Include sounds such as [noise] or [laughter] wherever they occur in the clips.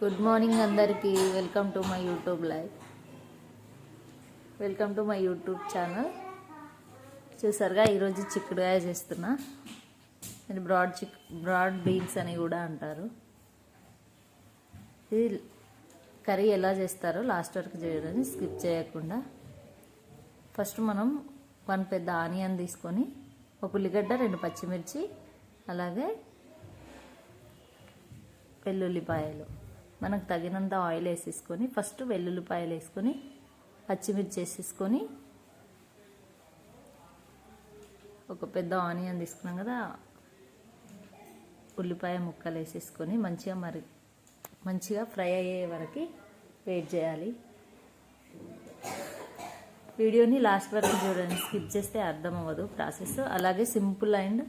Good morning అందరికీ. Welcome to my YouTube live welcome to my YouTube channel చూసారుగా ఈరోజు చిక్కుడుగాయ చేస్తున్నా. ఇది బ్రాడ్ చిక్ బ్రాడ్ బీన్స్ అని కూడా అంటారు. ఇది కర్రీ ఎలా చేస్తారో లాస్ట్ వరకు చేయడానికి స్కిప్ చేయకుండా. ఫస్ట్ మనం వన్ పెద్ద ఆనియన్ తీసుకొని ఒక ఉల్లిగడ్డ రెండు పచ్చిమిర్చి అలాగే వెల్లుల్లిపాయలు. మనకు తగినంత ఆయిల్ వేసేసుకొని ఫస్ట్ వెల్లుల్లిపాయలు వేసుకొని పచ్చిమిర్చి వేసేసుకొని ఒక పెద్ద ఆనియన్ తీసుకున్నాం కదా ఉల్లిపాయ ముక్కలు వేసేసుకొని మంచిగా మరి మంచిగా ఫ్రై అయ్యే వరకు వెయిట్ చేయాలి. వీడియోని లాస్ట్ వరకు చూడండి స్కిప్ చేస్తే అర్థం అవ్వదు ప్రాసెస్ అలాగే సింపుల్ అండ్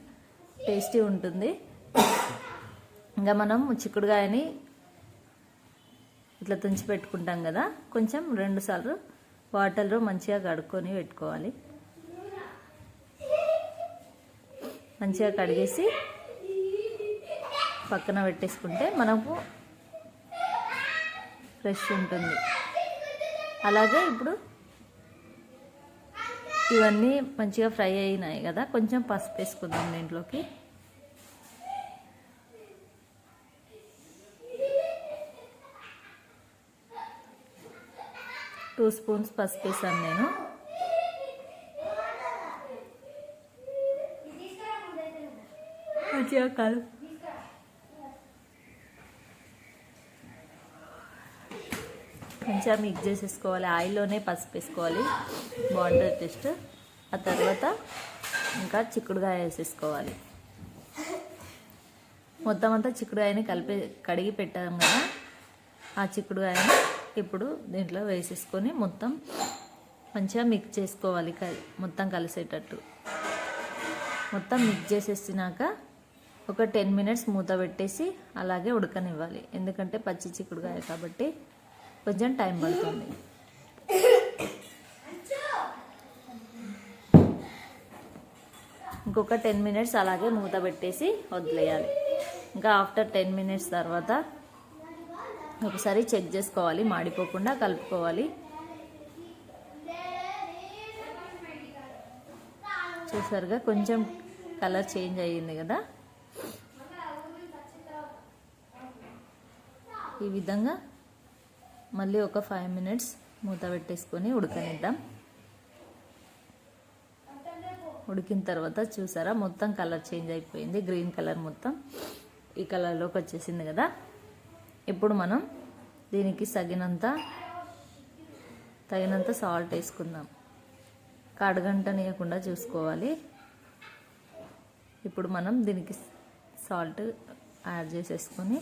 టేస్టీ ఉంటుంది. ఇంకా మనం చిక్కుడుకాయని ఇట్లా తుంచి పెట్టుకుంటాం కదా కొంచెం రెండు సార్లు వాటర్లో మంచిగా కడుక్కొని పెట్టుకోవాలి. మంచిగా కడిగేసి పక్కన పెట్టేసుకుంటే మనకు ఫ్రెష్ ఉంటుంది. అలాగే ఇప్పుడు ఇవన్నీ మంచిగా ఫ్రై అయినాయి కదా కొంచెం పసుపు వేసుకుందాం దీంట్లోకి. టూ స్పూన్స్ పసుపు వేసాను నేను. మంచిగా కలు మంచిగా మిక్స్ చేసేసుకోవాలి. ఆయిల్లోనే పసుపు వేసుకోవాలి. బాగుంటుంది టేస్ట్. ఆ తర్వాత ఇంకా చిక్కుడుకాయ వేసేసుకోవాలి. మొత్తం అంతా చిక్కుడుగాయని కలిపి కడిగి పెట్టాం కదా. ఆ చిక్కుడుగాయని ఇప్పుడు దీంట్లో వేసేసుకొని మొత్తం మంచిగా మిక్స్ చేసుకోవాలి మొత్తం కలిసేటట్టు. మొత్తం మిక్స్ చేసేసినాక ఒక టెన్ మినిట్స్ మూత పెట్టేసి అలాగే ఉడకనివ్వాలి. ఎందుకంటే పచ్చి చిక్కుడుకాయ కాబట్టి కొంచెం టైం పడుతుంది. ఇంకొక టెన్ మినిట్స్ అలాగే మూత పెట్టేసి వదిలేయాలి. ఇంకా ఆఫ్టర్ టెన్ మినిట్స్ తర్వాత ఒకసారి చెక్ చేసుకోవాలి మాడిపోకుండా కలుపుకోవాలి. చూసారుగా కొంచెం కలర్ చేంజ్ అయ్యింది కదా. ఈ విధంగా మళ్ళీ ఒక ఫైవ్ మినిట్స్ మూత పెట్టేసుకొని ఉడకనిద్దాం. ఉడికిన తర్వాత చూసారా మొత్తం కలర్ చేంజ్ అయిపోయింది గ్రీన్ కలర్ మొత్తం. ఈ కలర్లోకి వచ్చేసింది కదా. ఇప్పుడు మనం దీనికి తగినంత తగినంత సాల్ట్ వేసుకుందాం. కడగంటనీయకుండా చూసుకోవాలి. ఇప్పుడు మనం దీనికి సాల్ట్ యాడ్ చేసేసుకొని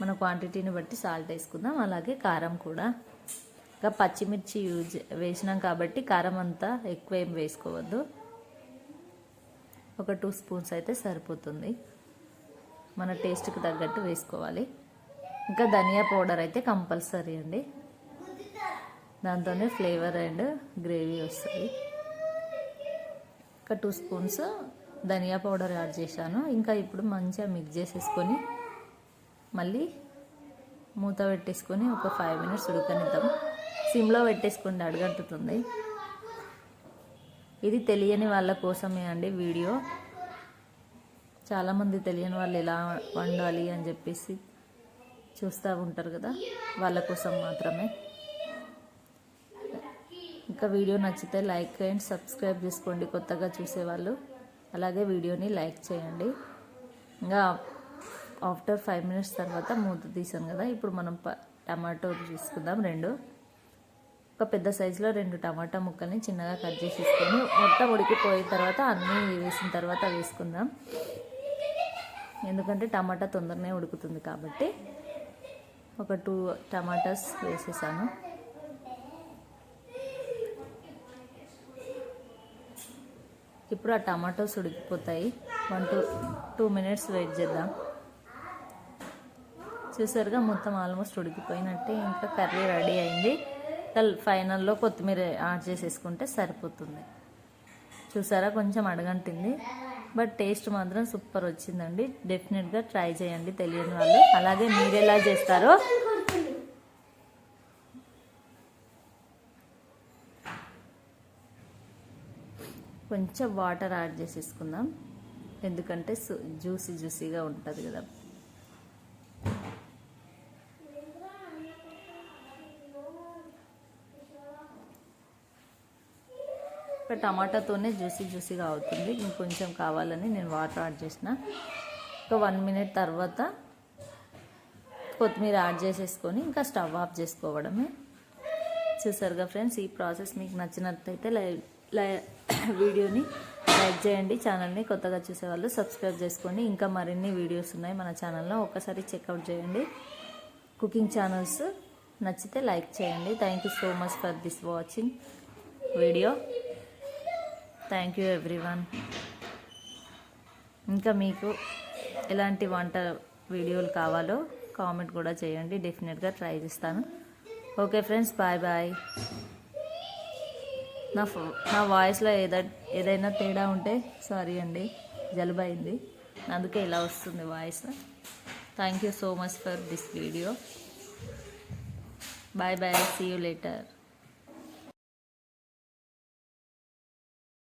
మన క్వాంటిటీని బట్టి సాల్ట్ వేసుకుందాం. అలాగే కారం కూడా. ఇంకా పచ్చిమిర్చి యూజ్ వేసినాం కాబట్టి కారం అంతా ఎక్కువ ఏం వేసుకోవద్దు. ఒక టూ స్పూన్స్ అయితే సరిపోతుంది. మన టేస్ట్కి తగ్గట్టు వేసుకోవాలి. ఇంకా ధనియా పౌడర్ అయితే కంపల్సరీ అండి. దాంతోనే ఫ్లేవర్ అండ్ గ్రేవీ వస్తుంది ఒక టూ స్పూన్స్ ధనియా పౌడర్ యాడ్ చేశాను. ఇంకా ఇప్పుడు మంచిగా మిక్స్ చేసేసుకొని మళ్ళీ మూత పెట్టేసుకొని ఒక ఫైవ్ మినిట్స్ ఉడకనిద్దాం. సిమ్లో పెట్టేసుకోండి అడగట్టుతుంది ఇది తెలియని వాళ్ళ కోసమే అండి వీడియో. చాలామంది తెలియని వాళ్ళు ఎలా వండాలి అని చెప్పేసి చూస్తూ ఉంటారు కదా వాళ్ళ కోసం మాత్రమే. ఇంకా వీడియో నచ్చితే లైక్ అండ్ సబ్స్క్రైబ్ చేసుకోండి కొత్తగా చూసేవాళ్ళు. అలాగే వీడియోని లైక్ చేయండి. ఇంకా ఆఫ్టర్ ఫైవ్ మినిట్స్ తర్వాత మూత తీసాను కదా ఇప్పుడు మనం టమాటో తీసుకుందాం రెండు. ఒక పెద్ద సైజులో రెండు టమాటా ముక్కల్ని చిన్నగా కట్ చేసేసుకొని మొత్తం ఉడికిపోయిన తర్వాత అన్నీ వేసిన తర్వాత వేసుకుందాం. ఎందుకంటే టమాటా తొందరనే ఉడుకుతుంది కాబట్టి ఒక టూ టమాటాస్ వేసేసాను. ఇప్పుడు ఆ టమాటోస్ ఉడికిపోతాయి. One two two minutes wait చేద్దాం. చూసారుగా మొత్తం ఆల్మోస్ట్ ఉడికిపోయినట్టే ఇంకా కర్రీ రెడీ అయింది. ఫైనల్లో కొత్తిమీర యాడ్ చేసేసుకుంటే సరిపోతుంది. చూసారా? కొంచెం అడగంటింది. బట్ టేస్ట్ మాత్రం సూపర్ వచ్చిందండి. డెఫినెట్గా ట్రై చేయండి తెలియని వాళ్ళు. అలాగే మీరు ఎలా చేస్తారో కొంచెం వాటర్ యాడ్ చేసేసుకుందాం. ఎందుకంటే జ్యూసీ జ్యూసీగా ఉంటుంది కదా. టమాటాతోనే జ్యూసీ జ్యూసీగా అవుతుంది. ఇంకొంచెం కావాలని నేను వాటర్ యాడ్ చేసిన. ఒక వన్ మినిట్ తర్వాత కొత్తిమీర యాడ్ చేసేసుకొని ఇంకా స్టవ్ ఆఫ్ చేసుకోవడమే. చూసారుగా ఫ్రెండ్స్ ఈ ప్రాసెస్ మీకు నచ్చినట్లయితే లైవ్ లై [coughs] వీడియోని లైక్ చేయండి ఛానల్ని కొత్తగా చూసేవాళ్ళు సబ్స్క్రైబ్ చేసుకోండి. ఇంకా మరిన్ని వీడియోస్ ఉన్నాయి మన ఛానల్లో. ఒకసారి చెక్అవుట్ చేయండి. కుకింగ్ ఛానల్స్ నచ్చితే లైక్ చేయండి. Thank you so much for this watching video thank you everyone ఇంకా మీకు ఎలాంటి వంట వీడియోలు కావాలో కామెంట్ కూడా చేయండి. డెఫినెట్గా ట్రై చేస్తాను. ఓకే ఫ్రెండ్స్ బాయ్ బాయ్ నా ఫో- నా వాయిస్లో ఏదై ఏదైనా తేడా ఉంటే సారీ అండి. జలుబు అయింది అందుకే ఇలా వస్తుంది voice thank you so much for this video bye bye see you later